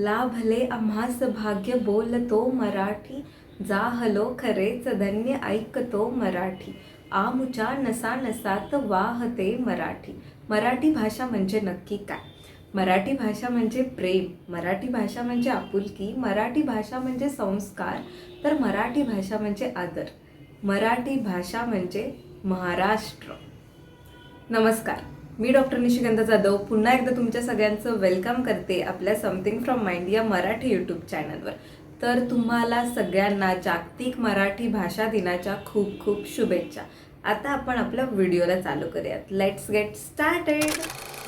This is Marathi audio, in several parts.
लाभले आम्हास भाग्य बोलतो मराठी जा हलो खरेच धन्य ऐकतो मराठी. आमुच्या नसा नसात वाहते मराठी. मराठी भाषा म्हणजे नक्की काय? मराठी भाषा म्हणजे प्रेम मराठी भाषा म्हणजे आपुलकी मराठी भाषा म्हणजे संस्कार तर मराठी भाषा म्हणजे आदर. मराठी भाषा म्हणजे महाराष्ट्र. नमस्कार. मी डॉक्टर निशिकांत जाधव पुन्हा एकदा तुमच्या सगळ्यांचं वेलकम करते आपल्या समथिंग फ्रॉम माइंड या मराठी यूट्यूब चॅनलवर तर तुम्हाला सगळ्यांना जागतिक मराठी भाषा दिनाच्या खूप खूप शुभेच्छा. आता आपण आपल्या व्हिडिओला चालू करूयात. लेट्स गेट स्टार्टेड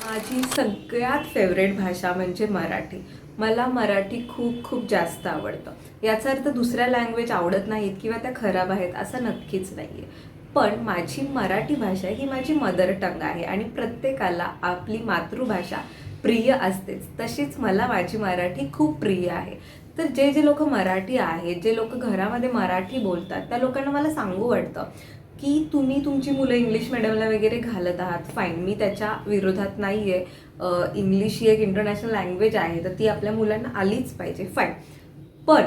माझी सगळ्यात फेवरेट भाषा म्हणजे मराठी. मला मराठी खूप खूप जास्त आवडतं. याचा अर्थ दुसऱ्या लँग्वेज आवडत नाहीत किंवा त्या खराब आहेत असं नक्कीच नाही आहे पण माझी मराठी भाषा ही माझी मदर टंग आहे आणि प्रत्येकाला आपली मातृभाषा प्रिय असतेच. तशीच मला माझी मराठी खूप प्रिय आहे. तर जे जे लोक मराठी आहेत जे लोक घरामध्ये मराठी बोलतात त्या लोकांना मला सांगू वाटतं की तुम्ही तुमची मुलं इंग्लिश मिडियमला वगैरे घालत आहात फाईन मी त्याच्या विरोधात नाही आहे इंग्लिश ही एक इंटरनॅशनल लँग्वेज आहे तर ती आपल्या मुलांना आलीच पाहिजे फाईन पण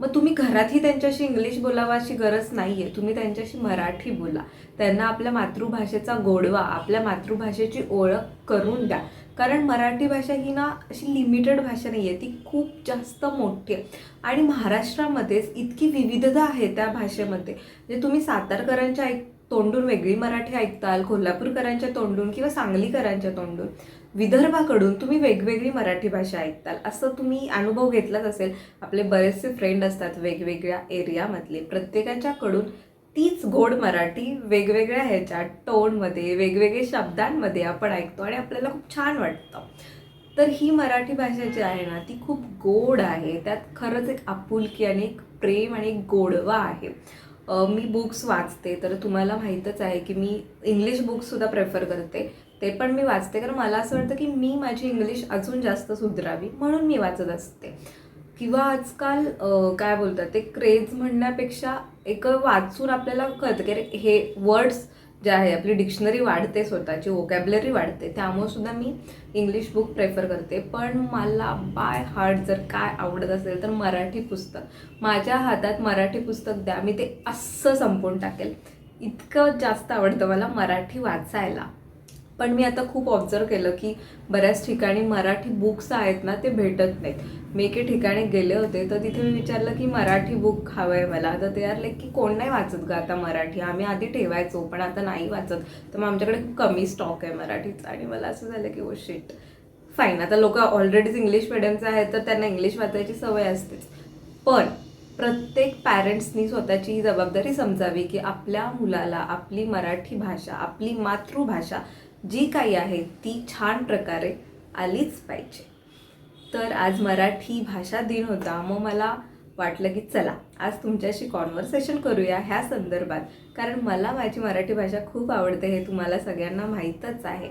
मग तुम्ही घरातही त्यांच्याशी इंग्लिश बोलावा अशी गरज नाही आहे तुम्ही त्यांच्याशी मराठी बोला. त्यांना आपल्या मातृभाषेचा गोडवा आपल्या मातृभाषेची ओळख करून द्या. कारण मराठी भाषा ही ना अशी लिमिटेड भाषा नाही आहे ती खूप जास्त मोठी आहे. आणि महाराष्ट्रामध्येच इतकी विविधता आहे त्या भाषेमध्ये. जे तुम्ही सातारकरांच्या ऐक तोंडून वेगळी मराठी ऐकताल कोल्हापूरकरांच्या तोंडून किंवा सांगलीकरांच्या तोंडून विदर्भाकडून तुम्ही वेगवेगळी मराठी भाषा ऐकताल. असं तुम्ही अनुभव घेतलाच असेल. आपले बरेचसे फ्रेंड असतात वेगवेगळ्या एरियामधले प्रत्येकाच्याकडून तीच गोड मराठी वेगवेगळ्या ह्याच्या टोनमध्ये वेगवेगळे शब्दांमध्ये आपण ऐकतो आणि आपल्याला खूप छान वाटतं. तर ही मराठी भाषा जी आहे ना ती खूप गोड आहे. त्यात खरंच एक आपुलकी आणि एक प्रेम आणि एक गोडवा आहे. मी बुक्स वाचते तर तुम्हाला माहीतच आहे की मी इंग्लिश बुक्ससुद्धा प्रेफर करते. ते पण मी वाचते. कारण मला असं वाटतं की मी माझी इंग्लिश अजून जास्त सुधरावी म्हणून मी वाचत असते. किंवा आजकाल काय बोलतात ते क्रेज म्हणण्यापेक्षा एक वाचून आपल्याला कळतं की अरे हे वर्ड्स जे आहे आपली डिक्शनरी वाढते स्वतःची वोकॅबलरी वाढते. त्यामुळे सुद्धा मी इंग्लिश बुक प्रेफर करते. पण मला बाय हार्ट जर काय आवडत असेल तर मराठी पुस्तक. माझ्या हातात मराठी पुस्तक द्या. मी ते असं संपवून टाकेल. इतकं जास्त आवडतं मला मराठी वाचायला. पण मी आता खूप ऑब्झर्व केलं की बऱ्याच ठिकाणी मराठी बुक्स आहेत ना ते भेटत नाहीत. मी एके ठिकाणी गेले होते तर तिथे मी विचारलं की मराठी बुक हवं आहे मला. तर ते यार की कोण नाही वाचत ग आता मराठी? आम्ही आधी ठेवायचो पण आता नाही वाचत. तर मग आमच्याकडे कमी स्टॉक आहे मराठीचा. आणि मला असं झालं की ओ शिट फाईन आता लोक ऑलरेडीच इंग्लिश मिडियमचं आहेत तर त्यांना इंग्लिश वाचायची सवय असतेच. पण प्रत्येक पॅरेंट्सनी स्वतःची ही जबाबदारी समजावी की आपल्या मुलाला आपली मराठी भाषा आपली मातृभाषा जी काही आहे ती छान प्रकारे आलीच पाहिजे. तर आज मराठी भाषा दिन होता मग मला वाटलं की चला आज तुमच्याशी कॉन्व्हर्सेशन करूया ह्या संदर्भात. कारण मला माझी मराठी भाषा खूप आवडते हे तुम्हाला सगळ्यांना माहीतच आहे.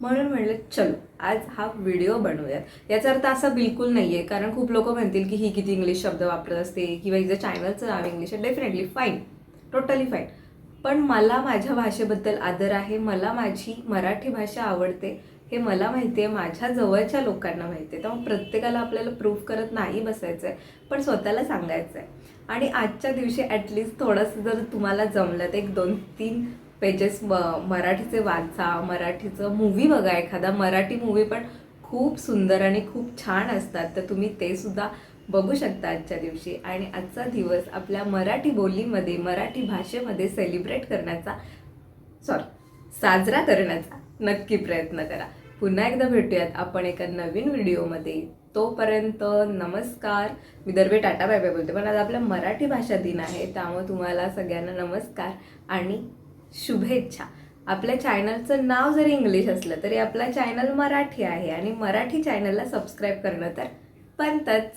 म्हणून म्हणलं चलो आज हा व्हिडिओ बनवूयात. याचा अर्थ असा बिलकुल नाही आहे कारण खूप लोक म्हणतील की ही किती इंग्लिश शब्द वापरत असते किंवा हिचं चॅनलचं नाव इंग्लिश आहे डेफिनेटली फाईन टोटली फाईन पण मला माझ्या भाषेबद्दल आदर आहे मला माझी मराठी भाषा आवडते हे मला माहिती आहे माझ्या जवळच्या लोकांना माहिती आहे त्यामुळे प्रत्येकाला आपल्याला प्रूफ करत नाही बसायचं आहे पण स्वतःला सांगायचं आहे आणि आजच्या दिवशी ॲटलिस्ट थोडंसं जर तुम्हाला जमलं तर एक दोन तीन पेजेस म मराठीचे वाचा मराठीचं मूवी बघा एखादा. मराठी मूवी पण खूप सुंदर आणि खूप छान असतात. तर तुम्ही ते सुद्धा बघू शकता आजच्या दिवशी. आणि आजचा दिवस आपल्या मराठी बोलीमध्ये मराठी भाषेमध्ये सेलिब्रेट करण्याचा सॉरी साजरा करण्याचा नक्की प्रयत्न करा. पुन्हा एकदा भेटूयात आपण एका नवीन व्हिडिओमध्ये. तोपर्यंत नमस्कार. मी दरवे टाटा बाय बाय बोलते. पण आज आपला मराठी भाषा दिन आहे त्यामुळे तुम्हाला सगळ्यांना नमस्कार आणि शुभेच्छा. आपल्या चॅनलचं नाव जरी इंग्लिश असलं तरी आपला चॅनल मराठी आहे. आणि मराठी चॅनलला सबस्क्राईब करणं तर बनतंच.